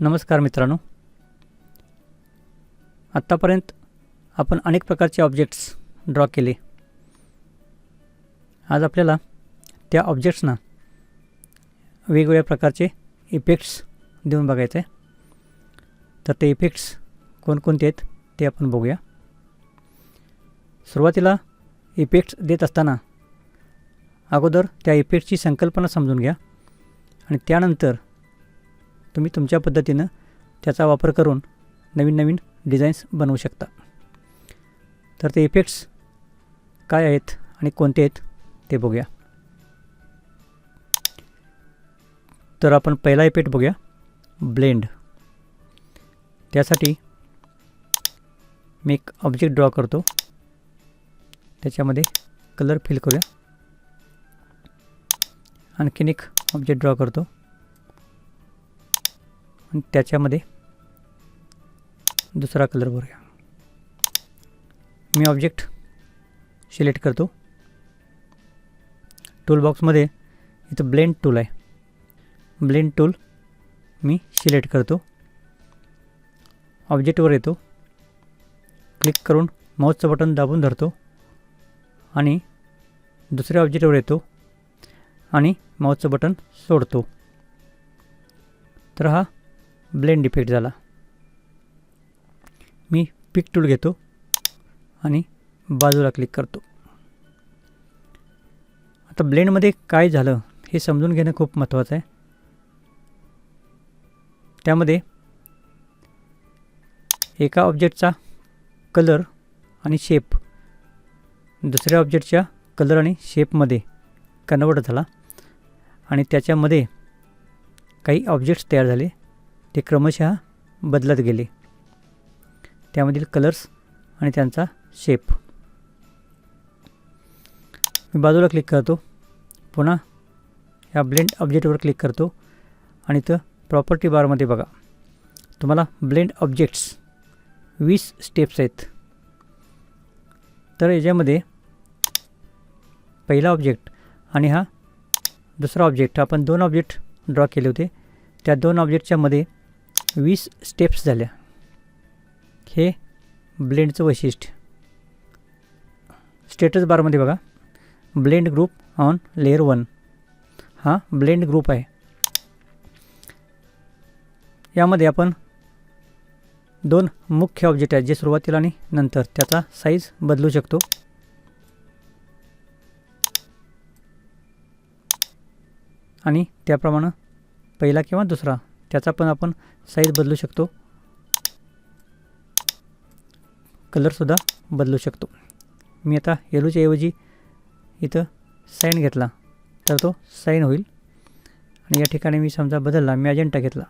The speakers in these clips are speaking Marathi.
नमस्कार मित्रांनो. आत्तापर्यंत आपण अनेक प्रकारचे ऑब्जेक्ट्स ड्रॉ केले. आज आपल्याला त्या ऑब्जेक्ट्सना वेगवेगळ्या प्रकारचे इफेक्ट्स देऊन बघायचं आहे तर ते इफेक्ट्स कोणकोणते आहेत ते आपण बघूया. सुरुवातीला इफेक्ट्स देत असताना अगोदर त्या इफेक्टची संकल्पना समजून घ्या. आणि त्यानंतर तुम्ही तुमच्या पद्धतीनं त्याचा वापर करून नवीन नवीन डिझाईन्स बनवू शकता. तर ते इफेक्ट्स काय आहेत आणि कोणते आहेत ते बघूया. तर आपण पहिला इफेक्ट बघूया ब्लेंड त्यासाठी मी एक ऑब्जेक्ट ड्रॉ करतो. त्याच्यामध्ये कलर फिल करूया. आणखीन एक ऑब्जेक्ट ड्रॉ करतो. आणि त्याच्यामध्ये दुसरा कलर भरूया मी ऑब्जेक्ट सिलेक्ट करतो. टूलबॉक्समध्ये इथं ब्लेंड टूल आहे. ब्लेंड टूल मी सिलेक्ट करतो. ऑब्जेक्टवर येतो. क्लिक करून माऊसचं बटन दाबून धरतो. आणि दुसऱ्या ऑब्जेक्टवर येतो. आणि माऊसचं बटन सोडतो. तर हा ब्लेंड इफेक्ट झाला. मी पिक टूल घेतो आणि बाजूला क्लिक करतो. आता ब्लेंडमध्ये काय झालं हे समजून घेणं खूप महत्त्वाचं आहे. त्यामध्ये एका ऑब्जेक्टचा कलर आणि शेप दुसऱ्या ऑब्जेक्टच्या कलर आणि शेपमध्ये कन्वर्ट झाला आणि त्याच्यामध्ये काही ऑब्जेक्ट्स तयार झाले. ते क्रमशः बदलत गेले. त्यामधील कलर्स आणि त्यांचा शेप मी बाजूला क्लिक करतो. पुन्हा या ब्लेंड ऑब्जेक्टवर क्लिक करतो. आणि तर प्रॉपर्टी बारमध्ये बघा. तुम्हाला ब्लेंड ऑब्जेक्ट्स वीस स्टेप्स आहेत. तर याच्यामध्ये पहिला ऑब्जेक्ट आणि हा दुसरा ऑब्जेक्ट आपण दोन ऑब्जेक्ट ड्रॉ केले होते. त्या दोन ऑब्जेक्टच्यामध्ये वीस स्टेप्स झाल्या. हे ब्लेंडचं वैशिष्ट्य. स्टेटस बारमध्ये बघा. Blend group on layer one हा ब्लेंड ग्रुप आहे. यामध्ये आपण दोन मुख्य ऑब्जेक्ट आहेत जे सुरुवातीला आणि नंतर त्याचा साईज बदलू शकतो. आणि त्याप्रमाणे पहिला किंवा दुसरा त्याचा पण आपण साईज बदलू शकतो. कलरसुद्धा बदलू शकतो. मी आता येलोच्या ऐवजी इथं साईन घेतला तर तो साईन होईल. आणि या ठिकाणी मी समजा बदलला मॅजेंटा घेतला.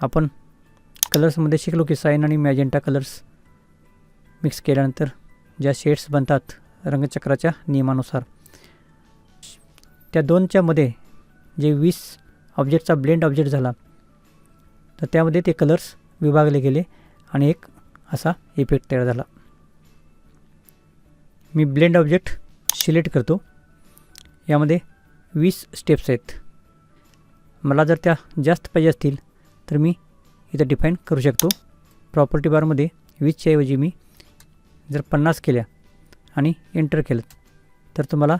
आपण कलर्समध्ये शिकलो की साईन आणि मॅजेंटा कलर्स मिक्स केल्यानंतर ज्या शेड्स बनतात रंगचक्राच्या नियमानुसार त्या दोनच्यामध्ये जे वीस ऑब्जेक्टचा ब्लेंड ऑब्जेक्ट झाला. तर त्यामध्ये ते कलर्स विभागले गेले आणि एक असा इफेक्ट तयार झाला. मी ब्लेंड ऑब्जेक्ट सिलेक्ट करतो. यामध्ये वीस स्टेप्स आहेत. मला जर त्या जास्त पाहिजे असतील तर मी इथं डिफाईन करू शकतो. प्रॉपर्टी बारमध्ये वीसच्या ऐवजी मी जर पन्नास केल्या आणि एंटर केलं तर तुम्हाला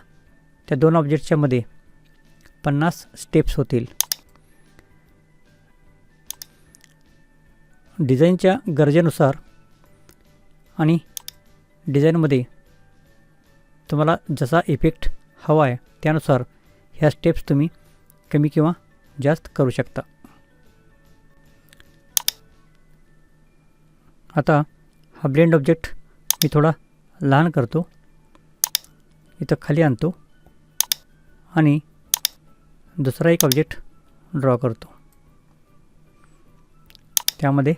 त्या दोन ऑब्जेक्टच्यामध्ये पन्नास स्टेप्स होतील. डिझाईनच्या गरजेनुसार आणि डिझाईनमध्ये तुम्हाला जसा इफेक्ट हवा आहे त्यानुसार ह्या स्टेप्स तुम्ही कमी किंवा जास्त करू शकता. आता हा ब्लेंड ऑब्जेक्ट मी थोडा लहान करतो. इथं खाली आणतो आणि दुसरा एक ऑब्जेक्ट ड्रॉ करतो. त्यामध्ये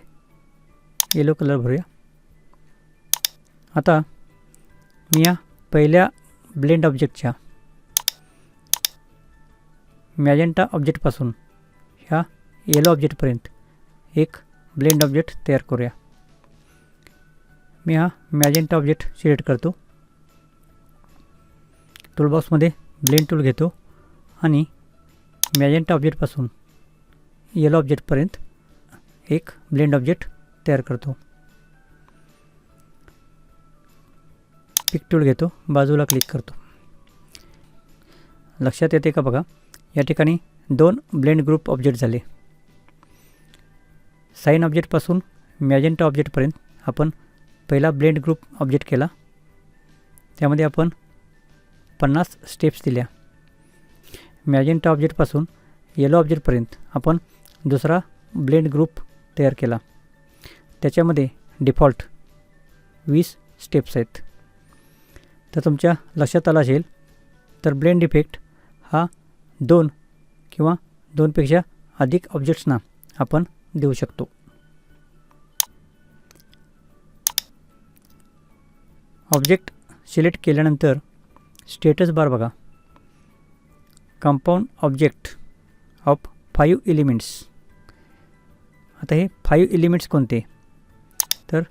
येलो कलर भरूया. आता मी या पहिल्या ब्लेंड ऑब्जेक्टच्या मॅजेंटा ऑब्जेक्टपासून ह्या येलो ऑब्जेक्टपर्यंत एक ब्लेंड ऑब्जेक्ट तयार करूया. मी हा मॅजेंटा ऑब्जेक्ट सिलेक्ट करतो. टूलबॉक्समध्ये ब्लेंड टूल घेतो आणि मॅजेंटा ऑब्जेक्टपासून येलो ऑब्जेक्टपर्यंत एक ब्लेंड ऑब्जेक्ट तयार करतो. पिक टूल घेतो बाजूला क्लिक करतो. लक्षात येते का बघा या ठिकाणी दोन ब्लेंड ग्रुप ऑब्जेक्ट झाले. साईन ऑब्जेक्टपासून मॅजेंटा ऑब्जेक्टपर्यंत आपण पहिला ब्लेंड ग्रुप ऑब्जेक्ट केला. त्यामध्ये आपण पन्नास स्टेप्स दिल्या. मॅजेंटा ऑब्जेक्टपासून येलो ऑब्जेक्टपर्यंत आपण दुसरा ब्लेंड ग्रुप तयार केला. त्याच्यामध्ये डिफॉल्ट वीस स्टेप्स आहेत. तर तुमच्या लक्षात आला असेल तर ब्लेंड इफेक्ट हा दोन किंवा दोनपेक्षा अधिक ऑब्जेक्ट्सना आपण देऊ शकतो. ऑब्जेक्ट सिलेक्ट केल्यानंतर स्टेटस बार बघा. Compound object of five elements आता हे फाईव्ह एलिमेंट्स कोणते? तर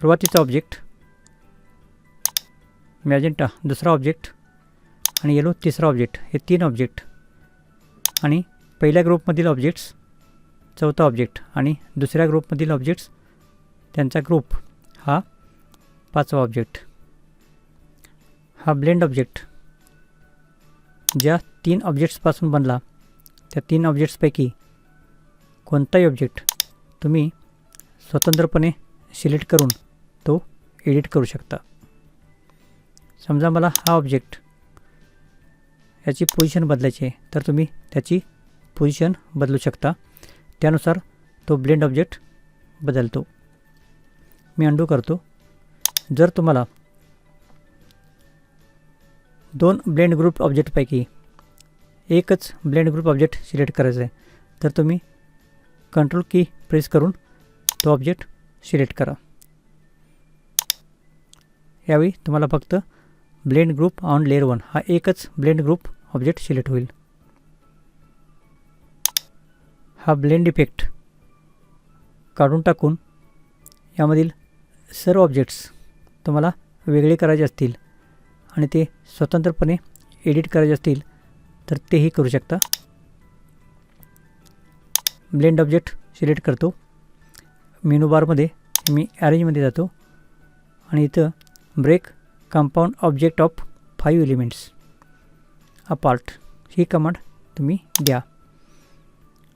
सुरुवातीचा ऑब्जेक्ट मॅजेंटा दुसरा ऑब्जेक्ट आणि येलो तिसरा ऑब्जेक्ट हे तीन ऑब्जेक्ट आणि पहिल्या ग्रुपमधील ऑब्जेक्ट्स चौथा ऑब्जेक्ट आणि दुसऱ्या ग्रुपमधील ऑब्जेक्ट्स त्यांचा ग्रुप हा पाचवा ऑब्जेक्ट हा ब्लेंड ऑब्जेक्ट ज्या तीन ऑब्जेक्ट्सपासून बनला त्या तीन ऑब्जेक्ट्सपैकी कोणताही ऑब्जेक्ट तुम्ही स्वतंत्रपणे सिलेक्ट करून तो एडिट करू शकता. समजा मला हा ऑब्जेक्ट याची पोझिशन बदलायची आहे तर तुम्ही त्याची पोझिशन बदलू शकता. त्यानुसार तो ब्लेंड ऑब्जेक्ट बदलतो. मी अंडू करतो. जर तुम्हाला दोन ब्लेंड ग्रुप ऑब्जेक्टपैकी एकच ब्लेंड ग्रुप ऑब्जेक्ट सिलेक्ट करायचं आहे तर तुम्ही कंट्रोल की प्रेस करून तो ऑब्जेक्ट सिलेक्ट करा. यावेळी तुम्हाला फक्त blend group on layer one हा एकच ब्लेंड ग्रुप ऑब्जेक्ट सिलेक्ट होईल. हा ब्लेंड इफेक्ट काढून टाकून यामधील सर्व ऑब्जेक्ट्स तुम्हाला वेगळे करायचे असतील आणि ते स्वतंत्रपणे एडिट करायचे असतील तर तेही करू शकता. ब्लेंड ऑब्जेक्ट सिलेक्ट करतो. मेनू बारमध्ये मी ॲरेंजमध्ये जातो. आणि इथं break compound object of five elements apart he command तुम्ही द्या.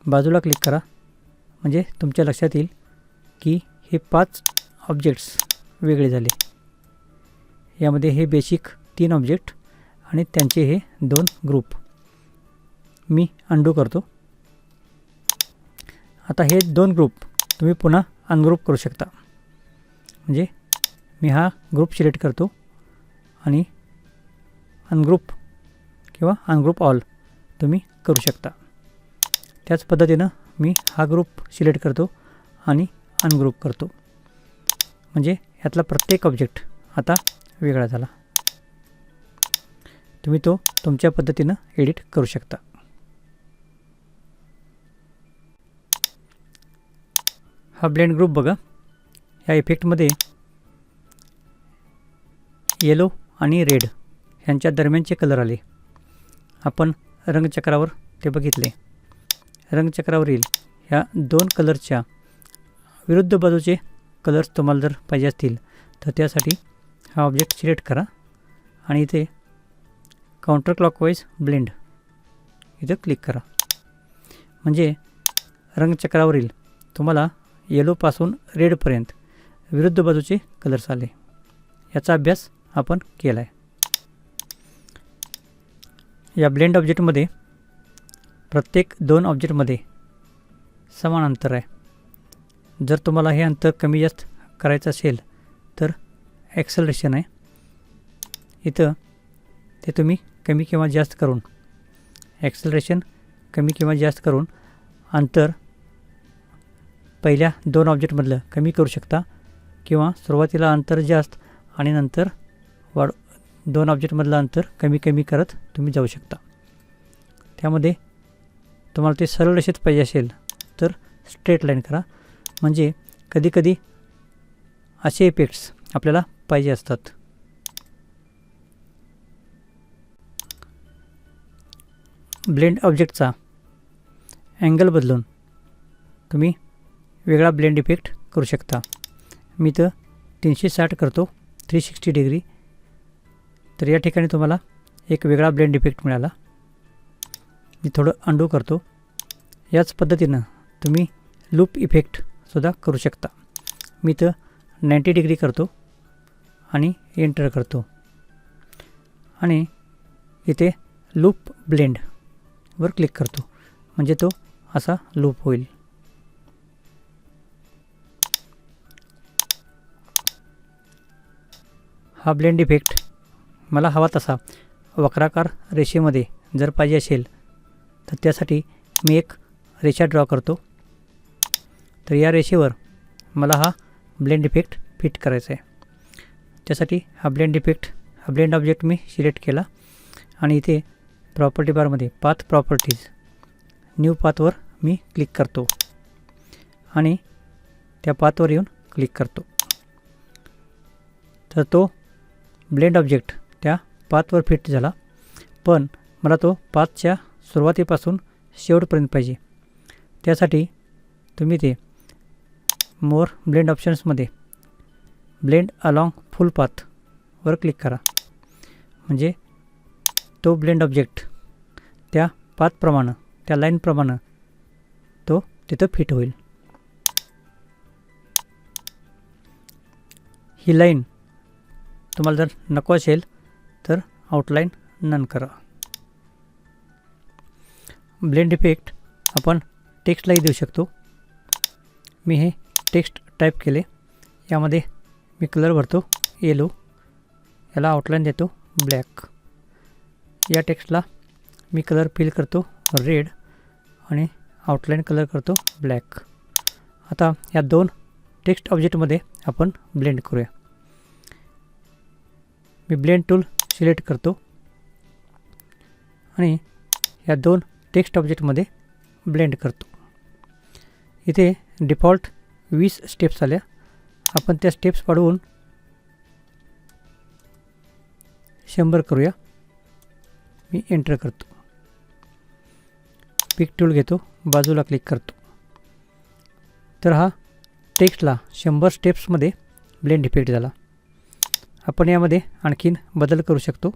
बाजूला क्लिक करा. म्हणजे तुमच्या लक्षात येईल की हे पाच ऑब्जेक्ट्स वेगळे झाले. यामध्ये हे बेसिक तीन ऑब्जेक्ट आणि त्यांचे हे दोन ग्रुप मी अंडू करतो. आता हे दोन ग्रुप तुम्ही पुन्हा अनग्रुप करू शकता. म्हणजे मी हा ग्रुप सिलेक्ट करतो आणि अनग्रुप किंवा अनग्रुप ऑल तुम्ही करू शकता. त्याच पद्धतीनं मी हा ग्रुप सिलेक्ट करतो आणि अनग्रुप करतो. म्हणजे यातला प्रत्येक ऑब्जेक्ट आता वेगळा झाला. तुम्ही तो तुमच्या पद्धतीनं एडिट करू शकता. हा ब्लेंड ग्रुप बघा. ह्या इफेक्टमध्ये येलो आणि रेड ह्यांच्या दरम्यानचे कलर आले. आपण रंगचक्रावर ते बघितले. रंगचक्रावरील ह्या दोन कलरच्या विरुद्ध बाजूचे कलर्स तुम्हाला जर पाहिजे असतील तर त्यासाठी हा ऑब्जेक्ट सिलेक्ट करा आणि इथे काउंटर क्लॉकवाईज ब्लेंड इथं क्लिक करा. म्हणजे रंगचक्रावरील तुम्हाला येलोपासून रेडपर्यंत विरुद्ध बाजूचे कलर्स आले याचा अभ्यास आपण केला आहे या ब्लेंड ऑब्जेक्टमध्ये प्रत्येक दोन ऑब्जेक्टमध्ये समान अंतर आहे. जर तुम्हाला हे अंतर कमी जास्त करायचं असेल तर ॲक्सलरेशन आहे. इथं ते तुम्ही कमी किंवा जास्त करून ॲक्सलरेशन कमी किंवा जास्त करून अंतर पहिल्या दोन ऑब्जेक्टमधलं कमी करू शकता किंवा सुरुवातीला अंतर जास्त आणि नंतर वाढ दोन ऑब्जेक्टमधलं अंतर कमी कमी करत तुम्ही जाऊ शकता. त्यामध्ये तुम्हाला ते सरळ रेषेत पाहिजे असेल तर स्ट्रेट लाईन करा. म्हणजे कधीकधी असे इफेक्ट्स आपल्याला पाहिजे असतात. ब्लेंड ऑब्जेक्टचा अँगल बदलून तुम्ही वेगळा ब्लेंड इफेक्ट करू शकता. मी तर तीनशे साठ करतो थ्री सिक्स्टी डिग्री तर या ठिकाणी तुम्हाला एक वेगळा ब्लेंड इफेक्ट मिळाला. मी थोडं अंडू करतो. याच पद्धतीनं तुम्ही लूप इफेक्टसुद्धा करू शकता. मी तर नाईंटी डिग्री करतो आणि एंटर करतो. आणि इथे लूप ब्लेंडवर क्लिक करतो. म्हणजे तो असा लूप होईल. हा ब्लेंड इफेक्ट मला हवा तसा वक्राकार रेषेमध्ये जर पाहिजे असेल तर त्यासाठी मी एक रेषा ड्रॉ करतो. तर या रेषेवर मला हा ब्लेंड इफेक्ट फिट करायचा आहे. त्यासाठी हा ब्लेंड इफेक्ट हा ब्लेंड ऑब्जेक्ट मी सिलेक्ट केला आणि इथे प्रॉपर्टी बारमध्ये पाथ प्रॉपर्टीज न्यू पाथवर मी क्लिक करतो आणि त्या पाथवर येऊन क्लिक करतो. तर तो ब्लेंड ऑब्जेक्ट त्या पाथवर फिट झाला. पण मला तो पाथच्या सुरुवातीपासून शेवटपर्यंत पाहिजे. त्यासाठी तुम्ही ते मोर ब्लेंड ऑप्शन्समध्ये ब्लेंड अलॉंग फुल पाथवर क्लिक करा. म्हणजे तो ब्लेंड ऑब्जेक्ट त्या पाथप्रमाणे त्या लाईनप्रमाणे तो तिथं फिट होईल. ही लाईन तुम्हाला जर नको असेल तर आउटलाईन नन करा. ब्लेंड इफेक्ट आपण टेक्स्टलाही देऊ शकतो. मी हे टेक्स्ट टाईप केले. यामध्ये मी कलर भरतो येलो याला आउटलाईन देतो ब्लॅक या टेक्स्टला मी कलर फिल करतो रेड आणि आउटलाईन कलर करतो ब्लॅक आता या दोन टेक्स्ट ऑब्जेक्टमध्ये आपण ब्लेंड करूया. मी ब्लेंड टूल सिलेक्ट करतो. आणि या दोन टेक्स्ट ऑब्जेक्टमध्ये ब्लेंड करतो. इथे डिफॉल्ट वीस स्टेप्स आल्या. आपण त्या स्टेप्स वाढवून शंभर करूया. मी एंटर करतो. पिक टूल घेतो. बाजूला क्लिक करतो. तर हा टेक्स्टला शंभर स्टेप्समध्ये ब्लेंड इफेक्ट झाला. आपण यामध्ये आणखीन बदल करू शकतो.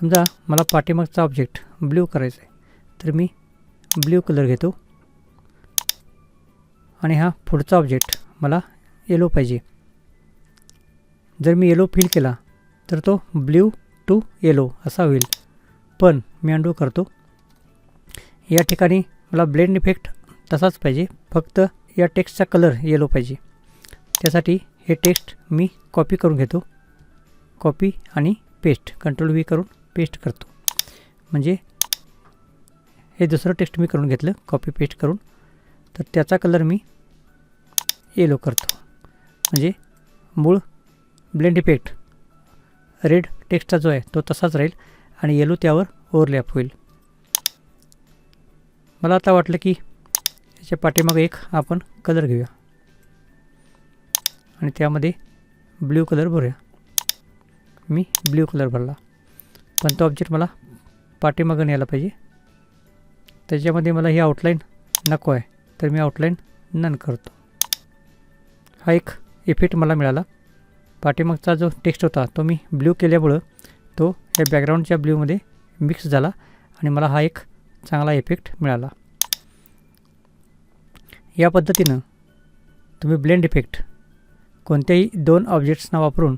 समजा मला पाठीमागचा ऑब्जेक्ट ब्ल्यू करायचा आहे तर मी ब्ल्यू कलर घेतो. आणि हा पुढचा ऑब्जेक्ट मला येलो पाहिजे. जर मी येलो फिल केला तर तो ब्ल्यू टू येलो असा होईल. पण मी अंडू करतो. या ठिकाणी मला ब्लेंड इफेक्ट तसाच पाहिजे. फक्त या टेक्स्टचा कलर येलो पाहिजे. त्यासाठी हे टेक्स्ट मी कॉपी करून घेतो. कॉपी आणि पेस्ट कंट्रोल व्ही करून पेस्ट करतो. म्हणजे हे दुसरं टेक्स्ट मी करून घेतलं कॉपी पेस्ट करून. तर त्याचा कलर मी येलो करतो. म्हणजे मूळ ब्लेंड इफेक्ट रेड टेक्स्टचा जो आहे तो तसाच राहील आणि येलो त्यावर ओव्हरलॅप होईल. मला आता वाटलं की याच्या पाठीमागे एक आपण कलर घेऊया. आणि त्यामध्ये ब्ल्यू कलर भरूया. मी ब्ल्यू कलर भरला. पण तो ऑब्जेक्ट मला पाठीमागं न्यायला पाहिजे. त्याच्यामध्ये मला ही आउटलाईन नको आहे. तर मी आउटलाईन नन करतो. हा एक इफेक्ट मला मिळाला. पाठीमागचा जो टेक्स्ट होता तो मी ब्ल्यू केल्यामुळं तो या बॅकग्राऊंडच्या ब्ल्यूमध्ये मिक्स झाला आणि मला हा एक चांगला इफेक्ट मिळाला. या पद्धतीनं तुम्ही ब्लेंड इफेक्ट कोणत्याही दोन ऑब्जेक्ट्सना वापरून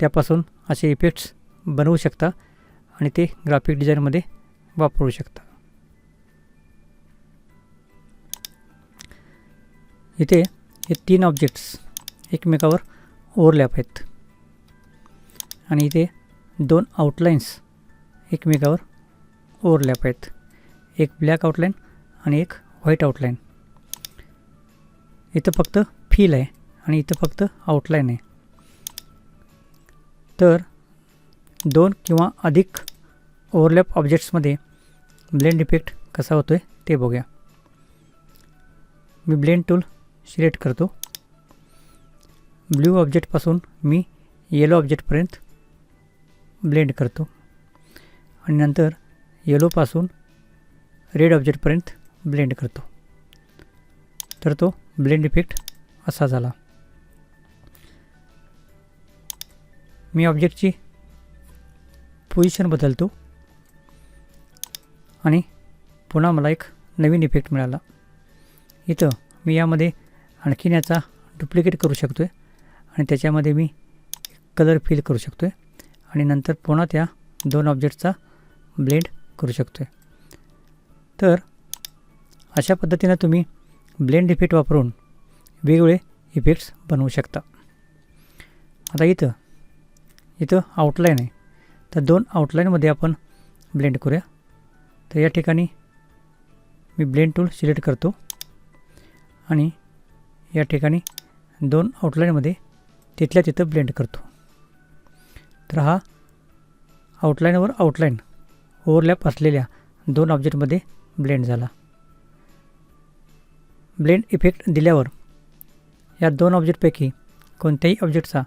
त्यापासून असे इफेक्ट्स बनवू शकता आणि ते ग्राफिक डिझाईनमध्ये वापरू शकता. इथे हे तीन ऑब्जेक्ट्स एकमेकावर ओव्हरलॅप आहेत. आणि इथे दोन आउटलाईन्स एकमेकावर ओव्हरलॅप आहेत. एक ब्लॅक आउटलाईन आणि एक व्हाईट आउटलाईन इथं फक्त फील आहे. आणि इथं फक्त आउटलाईन आहे. तर दोन किंवा अधिक ओव्हरलॅप ऑब्जेक्ट्समध्ये ब्लेंड इफेक्ट कसा होतो आहे ते बघूया. मी ब्लेंड टूल सिलेक्ट करतो. ब्ल्यू ऑब्जेक्टपासून मी येलो ऑब्जेक्टपर्यंत ब्लेंड करतो. आणि नंतर येलोपासून रेड ऑब्जेक्टपर्यंत ब्लेंड करतो. तर तो ब्लेंड इफेक्ट असा झाला. मी ऑब्जेक्टची पोझिशन बदलतो. आणि पुन्हा मला एक नवीन इफेक्ट मिळाला. इथं मी यामध्ये आणखीन याचा डुप्लिकेट करू शकतो आहे आणि त्याच्यामध्ये मी कलर फिल करू शकतो आहे आणि नंतर पुन्हा त्या दोन ऑब्जेक्टचा ब्लेंड करू शकतो आहे तर अशा पद्धतीनं तुम्ही ब्लेंड इफेक्ट वापरून वेगवेगळे इफेक्ट्स बनवू शकता. आता इथं इथं आउटलाईन आहे. तर दोन आउटलाईनमध्ये आपण ब्लेंड करूया. तर या ठिकाणी मी ब्लेंड टूल सिलेक्ट करतो. आणि या ठिकाणी दोन आउटलाईनमध्ये तिथल्या तिथं ब्लेंड करतो. तर हा आउटलाईनवर आउटलाईन ओव्हरलॅप असलेल्या दोन ऑब्जेक्टमध्ये ब्लेंड झाला. ब्लेंड इफेक्ट दिल्यावर या दोन ऑब्जेक्टपैकी कोणत्याही ऑब्जेक्टचा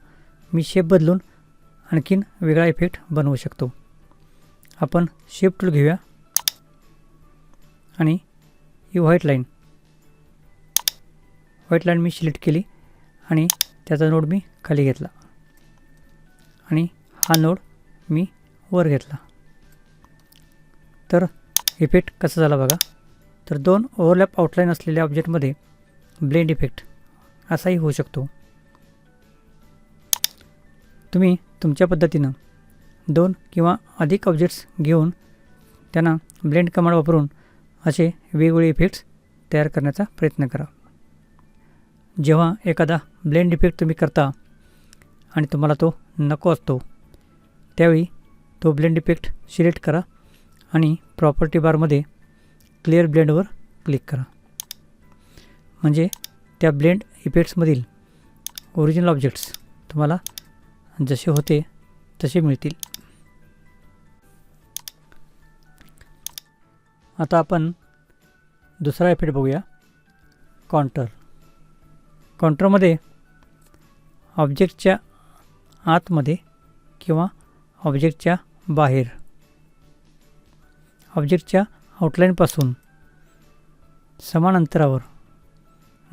मी शेप बदलून आणखीन वेगळा इफेक्ट बनवू शकतो. आपण शेप टूल घेऊया. आणि ही व्हाईट लाईन व्हाईट लाईन मी सिलेक्ट केली आणि त्याचा नोड मी खाली घेतला. आणि हा नोड मी वर घेतला. तर इफेक्ट कसा झाला बघा. तर दोन ओव्हरलॅप आउटलाईन असलेल्या ऑब्जेक्टमध्ये ब्लेंड इफेक्ट असाही होऊ शकतो. तुम्ही तुमच्या पद्धतीनं दोन किंवा अधिक ऑब्जेक्ट्स घेऊन त्यांना ब्लेंड कमांड वापरून असे वेगवेगळे इफेक्ट्स तयार करण्याचा प्रयत्न करा. जेव्हा एखादा ब्लेंड इफेक्ट तुम्ही करता आणि तुम्हाला तो नको असतो त्यावेळी तो ब्लेंड इफेक्ट सिलेक्ट करा आणि प्रॉपर्टी बारमध्ये क्लिअर ब्लेंडवर क्लिक करा. म्हणजे त्या ब्लेंड इफेक्ट्समधील ओरिजिनल ऑब्जेक्ट्स तुम्हाला जसे होते तसे मिळतील. आता आपण दुसरा इफेक्ट बघूया. काउंटर काउंटरमध्ये ऑब्जेक्टच्या आतमध्ये किंवा ऑब्जेक्टच्या बाहेर. ऑब्जेक्टच्या आउटलाईनपासून समान अंतरावर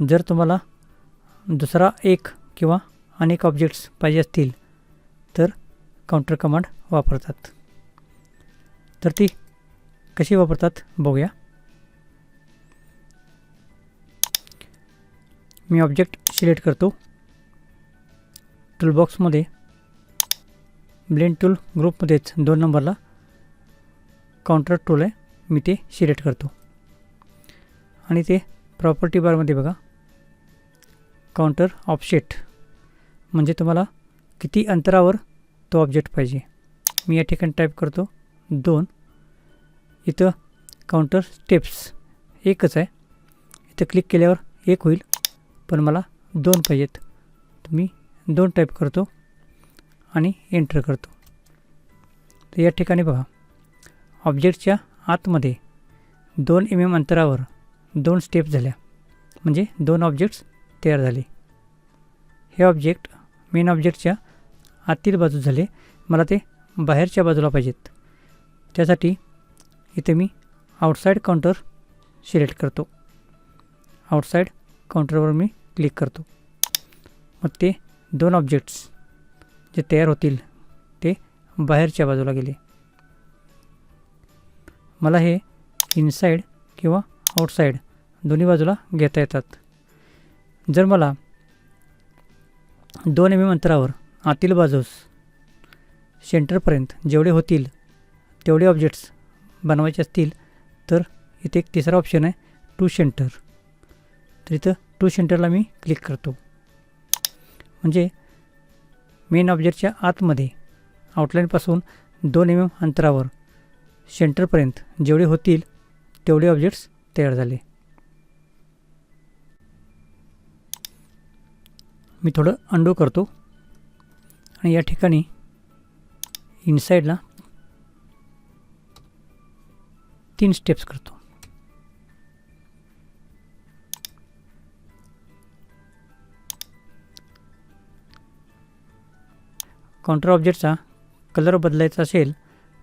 जर तुम्हाला दुसरा एक किंवा अनेक ऑब्जेक्ट्स पाहिजे असतील तर काउंटर कमांड वापरतात. तर ती कशी वापरतात बघूया. मी ऑब्जेक्ट सिलेक्ट करतो. टूलबॉक्समध्ये ब्लेंड टूल ग्रुपमध्येच दोन नंबरला काउंटर टूल आहे मी ते सिलेक्ट करतो. आणि ते प्रॉपर्टी बारमध्ये बघा. काउंटर ऑफसेट म्हणजे तुम्हाला किती अंतरावर तो ऑब्जेक्ट पाहिजे? मी या ठिकाणी टाईप करतो दोन. इथं काउंटर स्टेप्स एकच आहे. इथं क्लिक केल्यावर एक होईल पण मला दोन पाहिजेत. मी दोन टाईप करतो आणि एंटर करतो. तर या ठिकाणी बघा ऑब्जेक्टच्या आतमध्ये दोन एम एम अंतरावर दोन स्टेप झाल्या. म्हणजे दोन ऑब्जेक्ट्स तयार झाले. हे ऑब्जेक्ट मेन ऑब्जेक्टच्या आतील बाजू झाले. मला ते बाहेरच्या बाजूला पाहिजेत. त्यासाठी इथे मी आउटसाईड काउंटर सिलेक्ट करतो. आउटसाईड काउंटरवर मी क्लिक करतो. मग ते दोन ऑब्जेक्ट्स जे तयार होतील ते बाहेरच्या बाजूला गेले. मला हे इनसाईड किंवा आउटसाईड दोन्ही बाजूला घेता येतात. जर मला दोन एम एम अंतरावर आतील बाजूस सेंटरपर्यंत जेवढे होतील तेवढे ऑब्जेक्ट्स बनवायचे असतील तर इथे एक तिसरा ऑप्शन आहे टू सेंटर. तर इथं टू सेंटरला मी क्लिक करतो. म्हणजे मेन ऑब्जेक्टच्या आतमध्ये आउटलाईनपासून दोन एम एम अंतरावर सेंटरपर्यंत जेवढे होतील तेवढे ऑब्जेक्ट्स तयार झाले. मी थोडं अंडू करतो. आणि या ठिकाणी इनसाईडला तीन स्टेप्स करतो. काउंटर ऑब्जेक्टचा कलर बदलायचा असेल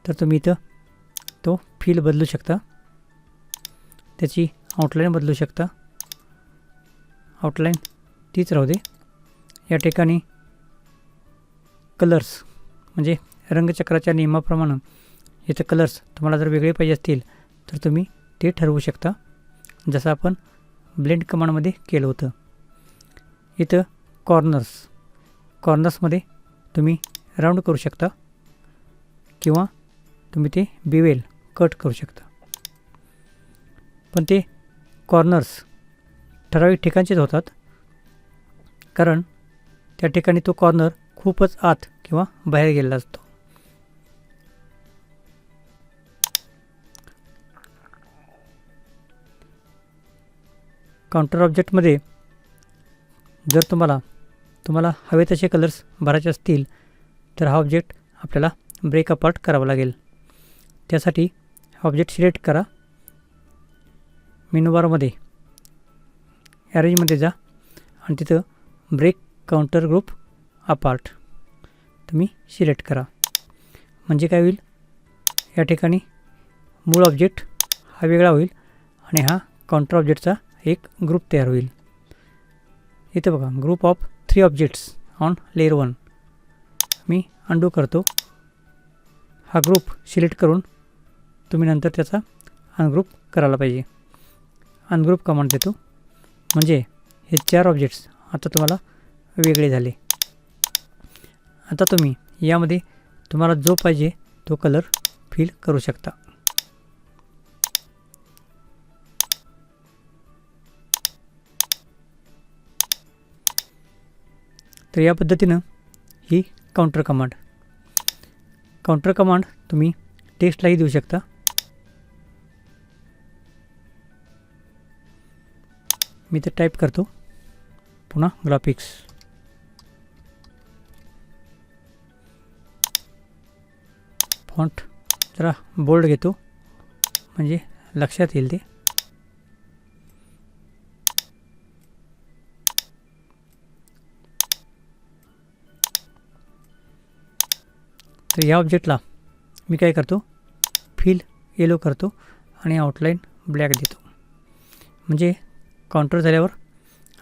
तर तुम्ही इथं तो फील बदलू शकता. त्याची आउटलाईन बदलू शकता. आउटलाईन तीच राहू दे. या ठिकाणी कलर्स म्हणजे रंगचक्राच्या नियमाप्रमाणे इथं कलर्स तुम्हाला जर वेगळे पाहिजे असतील तर तुम्ही ते ठरवू शकता. जसं आपण ब्लेंड कमांडमध्ये केलं होतं. इथं कॉर्नर्स कॉर्नर्समध्ये तुम्ही राऊंड करू शकता किंवा तुम्ही ते बिवेल कट करू शकता. पण ते कॉर्नर्स ठराविक ठिकाणचेच होतात कारण त्या ठिकाणी तो कॉर्नर खूपच आत किंवा बाहेर गेलेला असतो. काउंटर ऑब्जेक्टमध्ये जर तुम्हाला तुम्हाला हवे तसे कलर्स भरायचे असतील तर हा ऑब्जेक्ट आपल्याला ब्रेक अपार्ट करावा लागेल. त्यासाठी हा ऑब्जेक्ट सिलेक्ट करा. मेनूबारमध्ये ॲरेंजमध्ये जा आणि तिथं ब्रेक काउंटर ग्रुप अपार्ट तुम्ही सिलेक्ट करा. म्हणजे काय होईल? या ठिकाणी मूळ ऑब्जेक्ट हा वेगळा होईल आणि हा काउंटर ऑब्जेक्टचा एक ग्रुप तयार होईल. इथं बघा group of three objects on layer one me undo करतो. हा ग्रुप सिलेक्ट करून तुम्ही नंतर त्याचा अनग्रुप करायला पाहिजे. अनग्रुप कमांड देतो. म्हणजे हे चार ऑब्जेक्ट्स आता तुम्हाला वेगळे झाले. आता तुम्ही यामध्ये तुम्हाला जो पाहिजे तो कलर फिल करू शकता. तर या पद्धतीनं ही काउंटर कमांड काउंटर कमांड तुम्ही टेक्स्टलाही देऊ शकता. मी ते टाईप करतो. पुन्हा ग्राफिक्स फॉन्ट जरा बोल्ड घेतो. म्हणजे लक्षात येईल ते. तर या ऑब्जेक्टला मी काय करतो? फिल येलो करतो आणि आउटलाईन ब्लॅक देतो. म्हणजे काउंटर झाल्यावर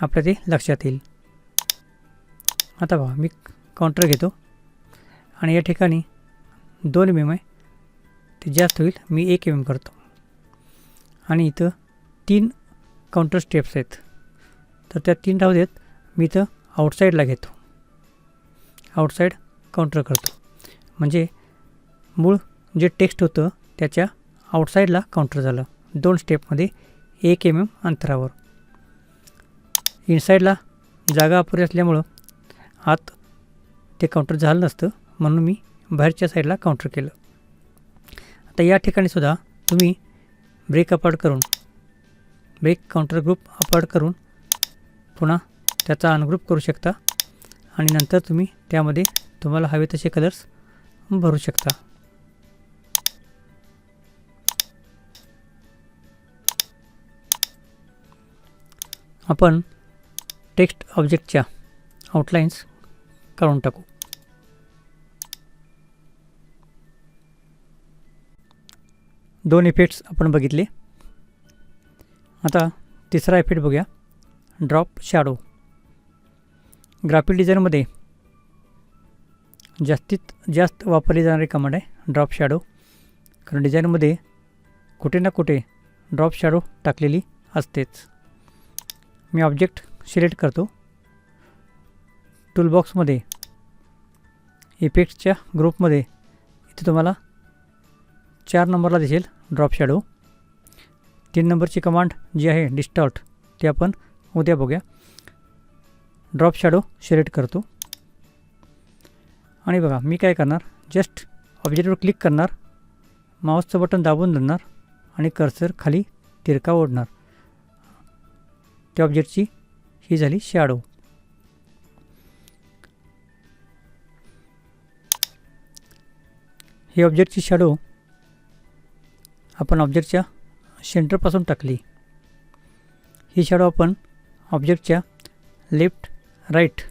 आपल्या ते लक्षात येईल. आता बघा मी काउंटर घेतो आणि या ठिकाणी दोन एम एम आहे. ते जास्त होईल. मी एक एम एम करतो. आणि इथं तीन काउंटर स्टेप्स आहेत. तर त्या तीन राहू देत मी इथं आउटसाईडला घेतो. आउटसाईड काउंटर करतो. म्हणजे मूळ जे टेक्स्ट होतं त्याच्या आउटसाईडला काउंटर झालं. दोन स्टेपमध्ये एक एम एम अंतरावर. इनसाईडला जागा अपुरी असल्यामुळं आत ते काउंटर झालं नसतं. म्हणून मी बाहेरच्या साईडला काउंटर केलं. आता या ठिकाणी सुद्धा तुम्ही ब्रेक अपार्ट करून ब्रेक काउंटर ग्रुप अपार्ट करून पुन्हा त्याचा अनग्रुप करू शकता आणि नंतर तुम्ही त्यामध्ये तुम्हाला हवे तसे कलर्स भरू शकता. आपण टेक्स्ट ऑब्जेक्टच्या आउटलाईन्स काढून टाकू. दोन इफेक्ट्स आपण बघितले. आता तिसरा इफेक्ट बघूया. ड्रॉप शॅडो ग्राफिक डिझाईनमध्ये जास्तीत जास्त वापरली जाणारी कमांड आहे ड्रॉप शॅडो कारण डिझाईनमध्ये कुठे ना कुठे ड्रॉप शॅडो टाकलेली असतेच. मी ऑब्जेक्ट सिलेक्ट करतो. टूलबॉक्समध्ये इफेक्ट्सच्या ग्रुपमध्ये इथे तुम्हाला चार नंबरला दिसेल ड्रॉप शॅडो तीन नंबरची कमांड जी आहे डिस्टॉर्ट ते आपण उद्या बघूया. ड्रॉप शॅडो सिलेक्ट करतो. आणि बघा मी काय करणार? जस्ट ऑब्जेक्टवर क्लिक करणार. माऊसचं बटन दाबून धरणार. आणि कर्सर खाली तिरका ओढणार. त्या ऑब्जेक्टची ही झाली शॅडो ही ऑब्जेक्टची शॅडो आपण ऑब्जेक्टच्या सेंटरपासून टाकली. ही शॅडो आपण ऑब्जेक्टच्या लेफ्ट राईट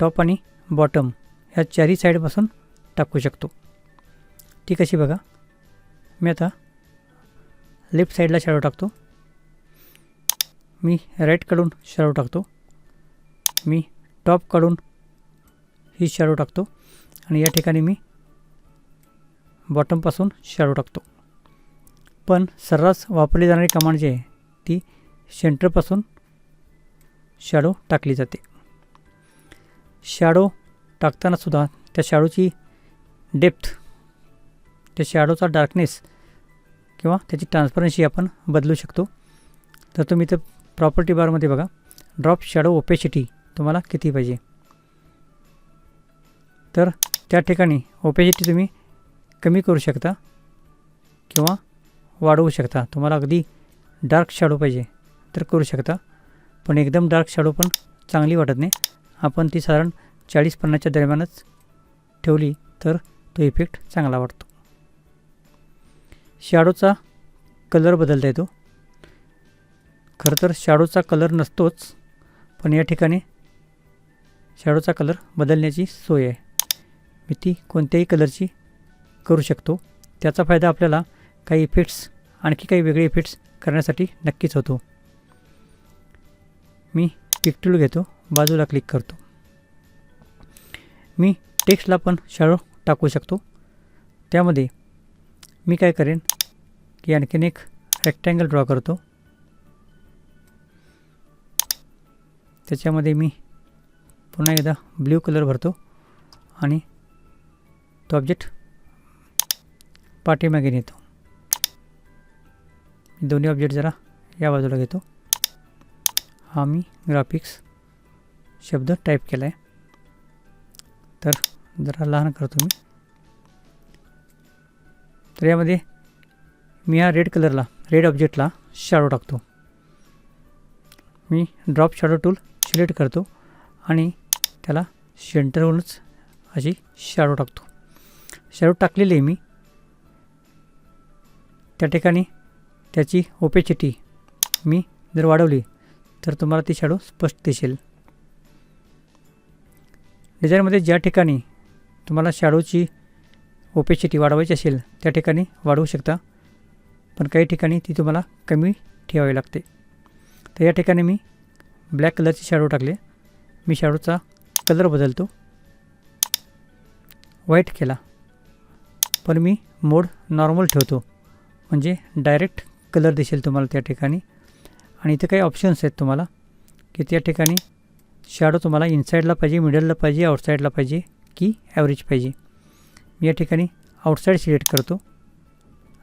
टॉप आणि बॉटम ह्या चारही साईडपासून टाकू शकतो. ती कशी बघा. मी आता लेफ्ट साईडला शॅडो टाकतो. मी राईटकडून शॅडो टाकतो. मी टॉपकडून ही शॅडो टाकतो. आणि या ठिकाणी मी बॉटमपासून शॅडो टाकतो. पण सर्रास वापरली जाणारी कमांड जी आहे ती सेंटरपासून शॅडो टाकली जाते. शॅडो टाकतानासुद्धा त्या शॅडोची डेप्थ त्या शॅडोचा डार्कनेस किंवा त्याची ट्रान्सपरन्सी आपण बदलू शकतो. तर तुम्ही तर प्रॉपर्टी बारमध्ये बघा. ड्रॉप शॅडो ओपेसिटी तुम्हाला किती पाहिजे? तर त्या ठिकाणी ओपेसिटी तुम्ही कमी करू शकता किंवा वाढवू शकता. तुम्हाला अगदी डार्क शॅडो पाहिजे तर करू शकता. पण एकदम डार्क शॅडो पण चांगली वाटत नाही. आपण ती साधारण चाळीस पन्नासच्या दरम्यानच ठेवली तर तो इफेक्ट चांगला वाटतो. शॅडोचा कलर बदलता येतो. खरं तर शॅडोचा कलर नसतोच पण या ठिकाणी शॅडोचा कलर बदलण्याची सोय आहे. मी ती कोणत्याही कलरची करू शकतो. त्याचा फायदा आपल्याला काही इफेक्ट्स आणखी काही वेगळे इफेक्ट्स करण्यासाठी नक्कीच होतो. मी पिक्टूल घेतो बाजूला क्लिक करतो. मी टेक्स्टला पण शॅडो टाकू शकतो. त्यामध्ये मी काय करेन की आणखीन एक रेक्टँगल ड्रॉ करतो. त्याच्यामध्ये मी पुन्हा एकदा ब्ल्यू कलर भरतो आणि तो ऑब्जेक्ट पाठीमागे नेतो. दोन्ही ऑब्जेक्ट जरा या बाजूला घेतो. हा मी ग्राफिक्स शब्द टाईप केला आहे तर जरा लहान करतो मी. तर यामध्ये मी हा रेड कलरला रेड ऑब्जेक्टला शॅडो टाकतो. मी ड्रॉप शॅडो टूल सिलेक्ट करतो आणि त्याला सेंटरवरूनच अशी शॅडो टाकतो. शॅडो टाकलेली आहे मी. त्या ठिकाणी त्याची ओपेसिटी मी जर वाढवली तर तुम्हाला ती शॅडो स्पष्ट दिसेल. डिझाईनमध्ये ज्या ठिकाणी तुम्हाला शॅडोची ओपेसिटी वाढवायची असेल त्या ठिकाणी वाढवू शकता पण काही ठिकाणी ती तुम्हाला कमी ठेवावी लागते. तर या ठिकाणी मी ब्लॅक कलरचे शॅडो टाकले. मी शॅडोचा कलर बदलतो. व्हाईट केला. पण मी मोड नॉर्मल ठेवतो. म्हणजे डायरेक्ट कलर दिसेल तुम्हाला त्या ठिकाणी. आणि इथे काही ऑप्शन्स आहेत तुम्हाला की त्या ठिकाणी शॅडो तुम्हाला इनसाईडला पाहिजे मिडलला पाहिजे आउटसाईडला पाहिजे की ॲव्हरेज पाहिजे. मी या ठिकाणी आउटसाईड सिलेक्ट करतो.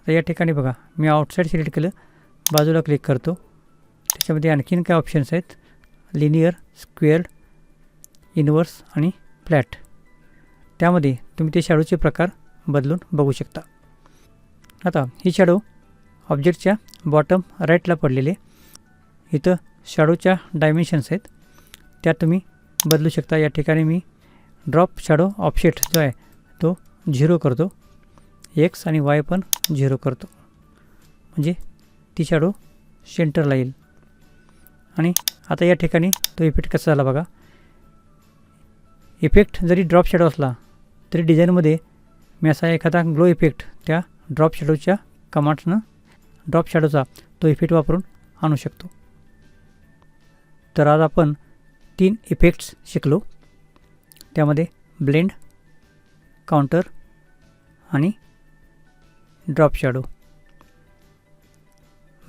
तर या ठिकाणी बघा मी आउटसाईड सिलेक्ट केलं बाजूला क्लिक करतो. त्याच्यामध्ये आणखीन काय ऑप्शन्स आहेत. लिनियर स्क्वेअर्ड इनवर्स आणि फ्लॅट त्यामध्ये तुम्ही ते शॅडोचे प्रकार बदलून बघू शकता. आता ही शॅडो ऑब्जेक्टच्या बॉटम राईटला पडलेले इथं शॅडोच्या डायमेन्शन्स आहेत. त्या तुम्ही बदलू शकता. या ठिकाणी मी ड्रॉप शॅडो ऑफसेट जो आहे तो झिरो करतो. एक्स आणि वाय पण झिरो करतो. म्हणजे ती शॅडो सेंटरला येईल. आणि आता या ठिकाणी तो इफेक्ट कसा झाला बघा. इफेक्ट जरी ड्रॉप शॅडो असला तरी डिझाईनमध्ये मी असा एखादा ग्लो इफेक्ट त्या ड्रॉप शॅडोच्या कमांड्सनं ड्रॉप शॅडोचा तो इफेक्ट वापरून आणू शकतो. तर आज आपण तीन इफेक्ट्स शिकलो. त्यामध्ये ब्लेंड काउंटर आणि ड्रॉप शॅडो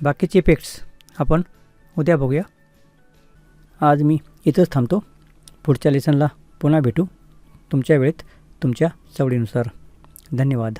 बाकीचे इफेक्ट्स आपण उद्या बघूया. आज मी इथंच थांबतो. पुढच्या लेसनला पुन्हा भेटू. तुमच्या वेळेत तुमच्या सवडीनुसार. धन्यवाद.